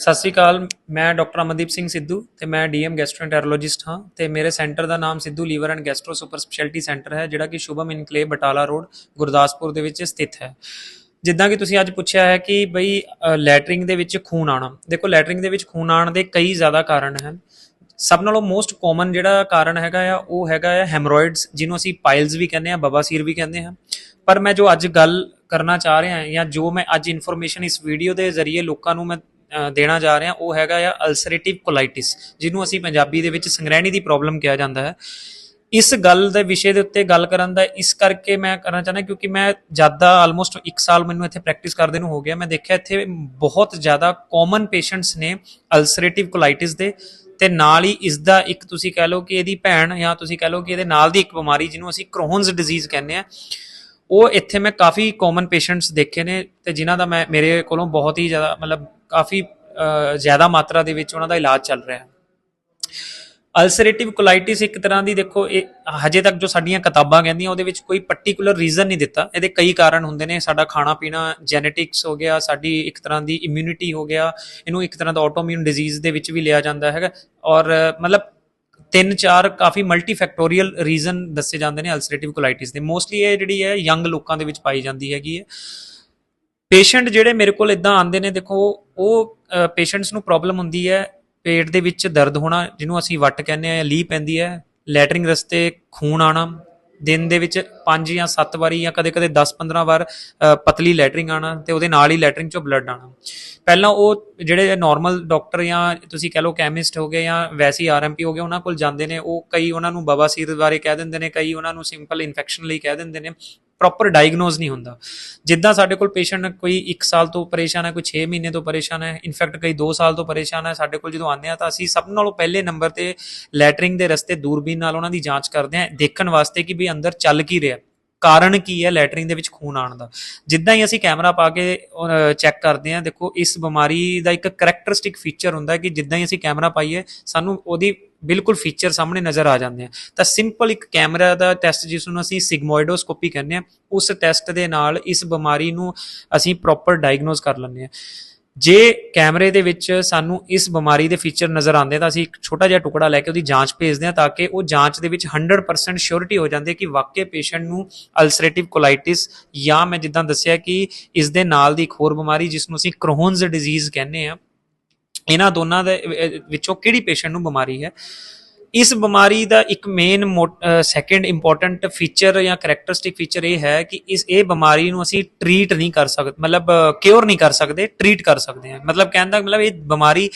ਸਤਿ ਸ੍ਰੀ ਅਕਾਲ, ਮੈਂ ਡਾਕਟਰ ਅਮਨਦੀਪ ਸਿੰਘ ਸਿੱਧੂ ਤੇ ਮੈਂ ਡੀਐਮ ਗੈਸਟ੍ਰੋਐਂਟਰੋਲੋਜਿਸਟ ਹਾਂ ਤੇ ਮੇਰੇ ਸੈਂਟਰ ਦਾ ਨਾਮ Sidhu liver and gastro super speciality centre ਹੈ, ਜਿਹੜਾ ਕਿ ਸ਼ੁਭਮ ਇਨਕਲੇਵ ਬਟਾਲਾ ਰੋਡ, ਗੁਰਦਾਸਪੁਰ ਦੇ ਵਿੱਚ ਸਥਿਤ ਹੈ। ਜਿੱਦਾਂ ਕਿ ਤੁਸੀਂ ਅੱਜ ਪੁੱਛਿਆ ਹੈ ਕਿ ਬਈ ਲੈਟਰਿੰਗ ਦੇ ਵਿੱਚ ਖੂਨ ਆਣਾ ਦੇਖੋ, ਲੈਟਰਿੰਗ ਦੇ ਵਿੱਚ ਖੂਨ ਆਣ ਦੇ ਕਈ ਜ਼ਿਆਦਾ ਕਾਰਨ ਹਨ। ਸਭ ਨਾਲੋਂ ਮੋਸਟ ਕਾਮਨ ਜਿਹੜਾ ਕਾਰਨ ਹੈਗਾ ਆ, ਉਹ ਹੈਗਾ ਆ ਹੈਮਰੋਇਡਸ ਜਿਹਨੂੰ ਅਸੀਂ ਪਾਈਲਸ ਵੀ ਕਹਿੰਦੇ ਆ ਬਵਾਸੀਰ ਵੀ ਕਹਿੰਦੇ ਆ ਪਰ ਮੈਂ ਜੋ ਅੱਜ ਗੱਲ ਕਰਨਾ ਚਾਹ ਰਿਹਾ ਜਾਂ ਜੋ ਮੈਂ ਅੱਜ ਇਨਫੋਰਮੇਸ਼ਨ ਇਸ ਵੀਡੀਓ ਦੇ ਜ਼ਰੀਏ ਲੋਕਾਂ ਨੂੰ ਮੈਂ ਦੇਣਾ ਜਾ ਰਿਹਾ ਉਹ ਹੈਗਾ ਆ ਅਲਸਰੇਟਿਵ ਕੋਲਾਈਟਿਸ ਜਿਹਨੂੰ ਅਸੀਂ ਪੰਜਾਬੀ ਦੇ ਵਿੱਚ ਸੰਗ੍ਰਹਿਣੀ ਦੀ ਪ੍ਰੋਬਲਮ ਕਿਹਾ ਜਾਂਦਾ ਹੈ। ਇਸ ਗੱਲ ਦੇ ਵਿਸ਼ੇ ਦੇ ਉੱਤੇ ਗੱਲ ਕਰਨ ਦਾ ਇਸ ਕਰਕੇ ਮੈਂ ਕਰਨਾ ਚਾਹੁੰਦਾ, ਕਿਉਂਕਿ ਮੈਂ ਜ਼ਿਆਦਾ ਆਲਮੋਸਟ 1 ਸਾਲ ਮੈਨੂੰ ਇੱਥੇ ਪ੍ਰੈਕਟਿਸ ਕਰਦੇ ਨੂੰ ਹੋ ਗਿਆ। ਮੈਂ ਦੇਖਿਆ ਇੱਥੇ ਬਹੁਤ ਜ਼ਿਆਦਾ ਕਾਮਨ ਪੇਸ਼ੈਂਟਸ ਨੇ ਅਲਸਰੇਟਿਵ ਕੋਲਾਈਟਿਸ ਦੇ, ਤੇ ਨਾਲ ਹੀ ਇਸ ਦਾ ਇੱਕ ਤੁਸੀਂ ਕਹਿ ਲਓ ਕਿ ਇਹਦੀ ਭੈਣ ਜਾਂ ਤੁਸੀਂ ਕਹਿ ਲਓ ਕਿ ਇਹਦੇ ਨਾਲ ਦੀ ਇੱਕ ਬਿਮਾਰੀ ਜਿਹਨੂੰ ਅਸੀਂ ਕ੍ਰੋਨਸ ਡਿਜ਼ੀਜ਼ ਕਹਿੰਦੇ ਆ ਉਹ ਇੱਥੇ ਮੈਂ ਕਾਫੀ ਕਾਮਨ ਪੇਸ਼ੈਂਟਸ ਦੇਖੇ ਨੇ, ਤੇ ਜਿਨ੍ਹਾਂ ਦਾ ਮੈਂ, ਮੇਰੇ ਕੋਲੋਂ ਬਹੁਤ ਹੀ ਜ਼ਿਆਦਾ ਮਤਲਬ ਕਾਫੀ ਜ਼ਿਆਦਾ ਮਾਤਰਾ ਦੇ ਵਿੱਚ ਉਹਨਾਂ ਦਾ ਇਲਾਜ ਚੱਲ ਰਿਹਾ ਹੈ। ਅਲਸਰੇਟਿਵ ਕੋਲਾਈਟਿਸ ਇੱਕ ਤਰ੍ਹਾਂ ਦੀ ਦੇਖੋ, ਇਹ ਹਜੇ ਤੱਕ ਜੋ ਸਾਡੀਆਂ ਕਿਤਾਬਾਂ ਕਹਿੰਦੀਆਂ, ਉਹਦੇ ਵਿੱਚ ਕੋਈ ਪਾਰਟਿਕੂਲਰ ਰੀਜ਼ਨ ਨਹੀਂ ਦਿੱਤਾ। ਇਹਦੇ ਕਈ ਕਾਰਨ ਹੁੰਦੇ ਨੇ। ਸਾਡਾ ਖਾਣਾ ਪੀਣਾ ਜੈਨੇਟਿਕਸ ਹੋ ਗਿਆ, ਸਾਡੀ ਇੱਕ ਤਰ੍ਹਾਂ ਦੀ ਇਮਿਊਨਿਟੀ ਹੋ ਗਿਆ, ਇਹਨੂੰ ਇੱਕ ਤਰ੍ਹਾਂ ਦਾ ਆਟੋਇਮਿਊਨ ਡਿਜ਼ੀਜ਼ ਦੇ ਵਿੱਚ ਵੀ ਲਿਆ ਜਾਂਦਾ ਹੈਗਾ। ਔਰ, ਮਤਲਬ ਤਿੰਨ ਚਾਰ ਕਾਫੀ ਮਲਟੀਫੈਕਟੋਰੀਅਲ ਰੀਜ਼ਨ ਦੱਸੇ ਜਾਂਦੇ ਨੇ ਅਲਸਰੇਟਿਵ ਕੋਲਾਈਟਿਸ ਦੇ। ਮੋਸਟਲੀ ਇਹ ਜਿਹੜੀ ਹੈ ਯੰਗ ਲੋਕਾਂ ਦੇ ਵਿੱਚ ਪਾਈ ਜਾਂਦੀ ਹੈਗੀ ਹੈ। ਪੇਸ਼ੈਂਟ ਜਿਹੜੇ ਮੇਰੇ ਕੋਲ ਇਦਾਂ ਆਉਂਦੇ ਨੇ, ਦੇਖੋ, ਉਹ ਪੇਸ਼ੈਂਟਸ ਨੂੰ ਪ੍ਰੋਬਲਮ ਹੁੰਦੀ ਹੈ, ਪੇਟ ਦੇ ਵਿੱਚ ਦਰਦ ਹੋਣਾ, ਜਿਹਨੂੰ ਅਸੀਂ ਵੱਟ ਕਹਿੰਦੇ ਆ ਲੀ ਪੈਂਦੀ ਹੈ, ਲੈਟਰਿੰਗ ਰਸਤੇ ਖੂਨ ਆਣਾ ਦਿਨ ਦੇ ਵਿੱਚ 5 ਜਾਂ 7 ਵਾਰੀ ਜਾਂ ਕਦੇ-ਕਦੇ 10-15 ਵਾਰ ਪਤਲੀ ਲੈਟਰਿੰਗ ਆਣਾ ਤੇ ਉਹਦੇ ਨਾਲ ਹੀ ਲੈਟਰਿੰਗ ਚੋਂ ਬਲੱਡ ਆਣਾ ਪਹਿਲਾਂ ਉਹ ਜਿਹੜੇ ਨਾਰਮਲ ਡਾਕਟਰ ਜਾਂ ਤੁਸੀਂ ਕਹ ਲਓ ਕੈਮਿਸਟ ਹੋ ਗਏ ਜਾਂ ਵੈਸੀ ਆਰਐਮਪੀ ਹੋ ਗਏ, ਉਹਨਾਂ ਕੋਲ ਜਾਂਦੇ ਨੇ, ਉਹ ਕਈ ਉਹਨਾਂ ਨੂੰ ਬਵਾਸੀਰ ਬਾਰੇ ਕਹਿ ਦਿੰਦੇ ਨੇ, ਕਈ ਉਹਨਾਂ ਨੂੰ ਸਿੰਪਲ ਇਨਫੈਕਸ਼ਨ ਲਈ ਕਹਿ ਦਿੰਦੇ ਨੇ ਪ੍ਰੋਪਰ ਡਾਇਗਨੋਸ ਨਹੀਂ ਹੁੰਦਾ। ਜਿੱਦਾਂ ਸਾਡੇ ਕੋਲ ਪੇਸ਼ੈਂਟ ਕੋਈ 1 ਸਾਲ ਤੋਂ ਪਰੇਸ਼ਾਨ ਹੈ, ਕੋਈ 6 ਮਹੀਨੇ ਤੋਂ ਪਰੇਸ਼ਾਨ ਹੈ ਇਨਫੈਕਟ ਕਈ 2 ਸਾਲ ਤੋਂ ਪਰੇਸ਼ਾਨ ਹੈ, ਸਾਡੇ ਕੋਲ ਜਦੋਂ ਆਉਂਦੇ ਆ ਤਾਂ ਅਸੀਂ ਸਭ ਨਾਲੋਂ ਪਹਿਲੇ ਨੰਬਰ ਤੇ ਲੈਟਰਿੰਗ ਦੇ ਰਸਤੇ ਦੂਰਬੀਨ ਨਾਲ ਉਹਨਾਂ ਦੀ ਜਾਂਚ ਕਰਦੇ ਹਾਂ, ਦੇਖਣ ਵਾਸਤੇ ਕਿ ਵੀ ਅੰਦਰ ਚੱਲ ਕੀ ਰਿਹਾ। ਕਾਰਨ ਕੀ ਹੈ ਲੈਟਰਿੰਗ ਦੇ ਵਿੱਚ ਖੂਨ ਆਉਣ ਦਾ? ਜਿੱਦਾਂ ਹੀ ਅਸੀਂ ਕੈਮਰਾ ਪਾ ਕੇ ਚੈੱਕ ਕਰਦੇ ਹਾਂ, ਦੇਖੋ ਇਸ ਬਿਮਾਰੀ ਦਾ ਇੱਕ ਕਰੈਕਟਰਿਸਟਿਕ ਫੀਚਰ ਹੁੰਦਾ ਕਿ ਜਿੱਦਾਂ ਹੀ ਅਸੀਂ ਕੈਮਰਾ ਪਾਈਏ, ਸਾਨੂੰ ਉਹਦੀ ਬਿਲਕੁਲ ਫੀਚਰ ਸਾਹਮਣੇ ਨਜ਼ਰ ਆ ਜਾਂਦੇ ਆ। ਤਾਂ ਸਿੰਪਲ ਇੱਕ ਕੈਮਰਾ ਦਾ ਟੈਸਟ ਜਿਸ ਨੂੰ ਅਸੀਂ ਸਿਗਮੋਇਡੋਸਕੋਪੀ ਕਹਿੰਦੇ ਆ ਉਸ ਟੈਸਟ ਦੇ ਨਾਲ ਇਸ ਬਿਮਾਰੀ ਨੂੰ ਅਸੀਂ ਪ੍ਰੋਪਰ ਡਾਇਗਨੋਸ ਕਰ ਲੈਂਦੇ ਆ ਜੇ ਕੈਮਰੇ ਦੇ ਵਿੱਚ ਸਾਨੂੰ ਇਸ ਬਿਮਾਰੀ ਦੇ ਫੀਚਰ ਨਜ਼ਰ ਆਉਂਦੇ ਤਾਂ ਅਸੀਂ ਇੱਕ ਛੋਟਾ ਜਿਹਾ ਟੁਕੜਾ ਲੈ ਕੇ ਉਹਦੀ ਜਾਂਚ ਭੇਜਦੇ ਹਾਂ ਤਾਂ ਕਿ ਉਹ ਜਾਂਚ ਦੇ ਵਿੱਚ 100% ਸ਼ੋਰਿਟੀ ਹੋ ਜਾਂਦੀ ਹੈ ਕਿ ਵਾਕਈ ਪੇਸ਼ੈਂਟ ਨੂੰ ਅਲਸਰੇਟਿਵ ਕੋਲਾਈਟਿਸ ਜਾਂ ਮੈਂ ਜਿੱਦਾਂ ਦੱਸਿਆ ਕਿ ਇਸ ਦੇ ਨਾਲ ਦੀ ਇੱਕ ਹੋਰ ਬਿਮਾਰੀ ਜਿਸ ਨੂੰ ਅਸੀਂ ਕ੍ਰੋਨਸ ਡਿਜ਼ੀਜ਼ ਕਹਿੰਦੇ ਆ, ਇਹਨਾਂ ਦੋਨਾਂ ਦੇ ਵਿੱਚੋਂ ਕਿਹੜੀ ਪੇਸ਼ੈਂਟ ਨੂੰ ਬਿਮਾਰੀ ਹੈ? ਇਸ ਬਿਮਾਰੀ ਦਾ ਇੱਕ ਮੇਨ ਸੈਕੰਡ ਇੰਪੋਰਟੈਂਟ ਫੀਚਰ ਜਾਂ ਕੈਰੈਕਟਰਿਸਟਿਕ ਫੀਚਰ ਇਹ ਹੈ ਕਿ ਇਸ ਇਹ ਬਿਮਾਰੀ ਨੂੰ ਅਸੀਂ ਟ੍ਰੀਟ ਨਹੀਂ ਕਰ ਸਕਦੇ, ਮਤਲਬ ਕਿਉਰ ਨਹੀਂ ਕਰ ਸਕਦੇ ਟ੍ਰੀਟ ਕਰ ਸਕਦੇ ਹਾਂ। ਮਤਲਬ ਕਹਿਣ ਦਾ ਮਤਲਬ ਇਹ ਬਿਮਾਰੀ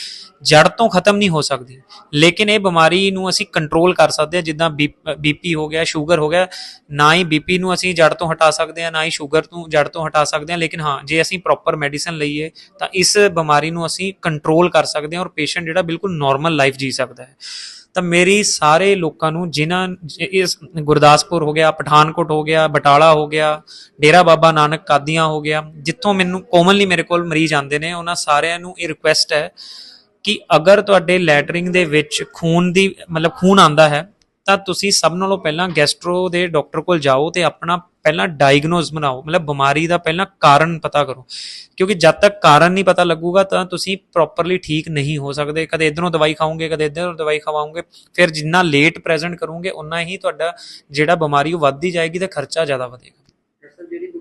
ਜੜ ਤੋਂ ਖਤਮ ਨਹੀਂ ਹੋ ਸਕਦੀ। ਲੇਕਿਨ ਇਹ ਬਿਮਾਰੀ ਨੂੰ ਅਸੀਂ ਕੰਟਰੋਲ ਕਰ ਸਕਦੇ ਹਾਂ, ਜਿੱਦਾਂ ਬੀਪੀ ਹੋ ਗਿਆ ਸ਼ੂਗਰ ਹੋ ਗਿਆ, ਨਾ ਹੀ ਬੀਪੀ ਨੂੰ ਅਸੀਂ ਜੜ ਤੋਂ ਹਟਾ ਸਕਦੇ ਹਾਂ, ਨਾ ਹੀ ਸ਼ੂਗਰ ਤੋਂ ਜੜ ਤੋਂ ਹਟਾ ਸਕਦੇ ਹਾਂ। ਲੇਕਿਨ ਹਾਂ, ਜੇ ਅਸੀਂ ਪ੍ਰੋਪਰ ਮੈਡੀਸਨ ਲਈਏ, ਤਾਂ ਇਸ ਬਿਮਾਰੀ ਨੂੰ ਅਸੀਂ ਕੰਟਰੋਲ ਕਰ ਸਕਦੇ ਹਾਂ ਔਰ ਪੇਸ਼ੈਂਟ ਜਿਹੜਾ ਬਿਲਕੁਲ ਨਾਰਮਲ ਲਾਈਫ ਜੀ ਸਕਦਾ ਹੈ। ਤਾਂ ਮੇਰੀ ਸਾਰੇ ਲੋਕਾਂ ਨੂੰ ਜਿਨ੍ਹਾਂ ਇਸ ਗੁਰਦਾਸਪੁਰ ਹੋ ਗਿਆ, ਪਠਾਨਕੋਟ ਹੋ ਗਿਆ, ਬਟਾਲਾ ਹੋ ਗਿਆ, ਡੇਰਾ ਬਾਬਾ ਨਾਨਕ, ਕਾਦੀਆਂ ਹੋ ਗਿਆ, ਜਿੱਥੋਂ ਮੈਨੂੰ ਕੋਮਨਲੀ ਮੇਰੇ ਕੋਲ ਮਰੀਜ਼ ਆਉਂਦੇ ਨੇ, ਉਹਨਾਂ ਸਾਰਿਆਂ ਨੂੰ ਇਹ ਰਿਕੁਐਸਟ ਹੈ ਕਿ ਅਗਰ ਤੁਹਾਡੇ ਲੈਟਰਿੰਗ ਦੇ ਵਿੱਚ ਖੂਨ ਦੀ, ਮਤਲਬ ਖੂਨ ਆਂਦਾ ਹੈ ਤਾਂ ਤੁਸੀਂ ਸਭ ਨਾਲੋਂ ਪਹਿਲਾਂ ਗੈਸਟਰੋ ਦੇ ਡਾਕਟਰ ਕੋਲ ਜਾਓ ਤੇ ਆਪਣਾ ਪਹਿਲਾਂ ਡਾਇਗਨੋਸ ਬਣਾਓ, ਮਤਲਬ ਬਿਮਾਰੀ ਦਾ ਪਹਿਲਾਂ ਕਾਰਨ ਪਤਾ ਕਰੋ। ਕਿਉਂਕਿ ਜਦ ਤੱਕ ਕਾਰਨ ਨਹੀਂ ਪਤਾ ਲੱਗੂਗਾ ਤਾਂ ਤੁਸੀਂ ਪ੍ਰੋਪਰਲੀ ਠੀਕ ਨਹੀਂ ਹੋ ਸਕਦੇ। ਕਦੇ ਇਧਰੋਂ ਦਵਾਈ ਖਾਓਗੇ, ਕਦੇ ਇਧਰੋਂ ਦਵਾਈ ਖਵਾਓਗੇ, ਫਿਰ ਜਿੰਨਾ ਲੇਟ ਪ੍ਰੈਜ਼ੈਂਟ ਕਰੋਗੇ ਉਨਾ ਹੀ ਤੁਹਾਡਾ ਜਿਹੜਾ ਬਿਮਾਰੀ ਉਹ ਵੱਧਦੀ ਜਾਏਗੀ ਤੇ ਖਰਚਾ ਜ਼ਿਆਦਾ ਵਧੇਗਾ।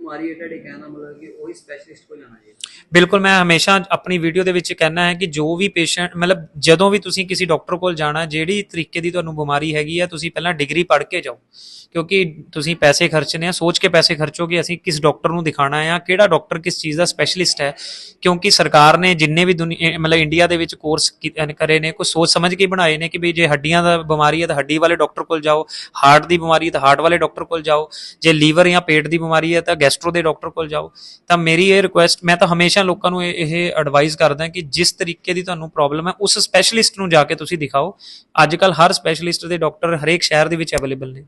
ਬਿਮਾਰੀ ਹੈ, ਤੁਹਾਡੇ ਕਹਿਣ ਮਤਲਬ ਕਿ ਉਹੀ ਸਪੈਸ਼ਲਿਸਟ ਕੋਲ ਜਾਣਾ ਚਾਹੀਦਾ। ਬਿਲਕੁਲ, ਮੈਂ ਹਮੇਸ਼ਾ ਆਪਣੀ ਵੀਡੀਓ ਦੇ ਵਿੱਚ ਕਹਿਣਾ ਹੈ ਕਿ ਜੋ ਵੀ ਪੇਸ਼ੈਂਟ ਮਤਲਬ ਜਦੋਂ ਵੀ ਤੁਸੀਂ ਕਿਸੇ ਡਾਕਟਰ ਕੋਲ ਜਾਣਾ, ਜਿਹੜੀ ਤਰੀਕੇ ਦੀ ਤੁਹਾਨੂੰ ਬਿਮਾਰੀ ਹੈਗੀ ਹੈ, ਤੁਸੀਂ ਪਹਿਲਾਂ ਡਿਗਰੀ ਪੜ੍ਹ ਕੇ ਜਾਓ। ਕਿਉਂਕਿ ਤੁਸੀਂ ਪੈਸੇ ਖਰਚਨੇ ਆ, ਸੋਚ ਕੇ ਪੈਸੇ ਖਰਚੋਗੇ ਅਸੀਂ ਕਿਸ ਡਾਕਟਰ ਨੂੰ ਦਿਖਾਣਾ ਆ ਕਿਹੜਾ ਡਾਕਟਰ ਕਿਸ ਚੀਜ਼ ਦਾ ਸਪੈਸ਼ਲਿਸਟ ਹੈ। ਕਿਉਂਕਿ ਸਰਕਾਰ ਨੇ ਜਿੰਨੇ ਵੀ ਦੁਨੀਆ ਮਤਲਬ ਇੰਡੀਆ ਦੇ ਵਿੱਚ ਕੋਰਸ ਕਰੇ ਨੇ ਕੋਈ ਸੋਚ ਸਮਝ ਕੇ ਬਣਾਏ ਨੇ ਕਿ ਵੀ ਜੇ ਹੱਡੀਆਂ ਦਾ ਬਿਮਾਰੀ ਹੈ ਤਾਂ ਹੱਡੀ ਵਾਲੇ ਡਾਕਟਰ ਕੋਲ ਜਾਓ ਹਾਰਟ ਦੀ ਬਿਮਾਰੀ ਹੈ ਤਾਂ ਹਾਰਟ ਵਾਲੇ ਡਾਕਟਰ ਕੋਲ ਜਾਓ। ਜੇ ਲੀਵਰ ਜਾਂ ਪੇਟ ਦੀ ਬਿਮਾਰੀ ਹੈ ਤਾਂ ਗੈਸਟਰੋ ਦੇ ਡਾਕਟਰ ਕੋਲ ਜਾਓ, ਤਾਂ ਮੇਰੀ ਇਹ ਰਿਕੁਐਸਟ ਮੈਂ ਤਾਂ ਹਮੇਸ਼ਾ ਲੋਕਾਂ ਨੂੰ ਇਹ ਇਹ ਐਡਵਾਈਸ ਕਰਦਾ ਕਿ ਜਿਸ ਤਰੀਕੇ ਦੀ ਤੁਹਾਨੂੰ ਪ੍ਰੋਬਲਮ ਹੈ, ਉਸ ਸਪੈਸ਼ਲਿਸਟ ਨੂੰ ਜਾ ਕੇ ਤੁਸੀਂ ਦਿਖਾਓ। ਅੱਜ ਕੱਲ ਹਰ ਸਪੈਸ਼ਲਿਸਟ ਦੇ ਡਾਕਟਰ ਹਰੇਕ ਸ਼ਹਿਰ ਦੇ ਵਿੱਚ ਅਵੇਲੇਬਲ ਨੇ।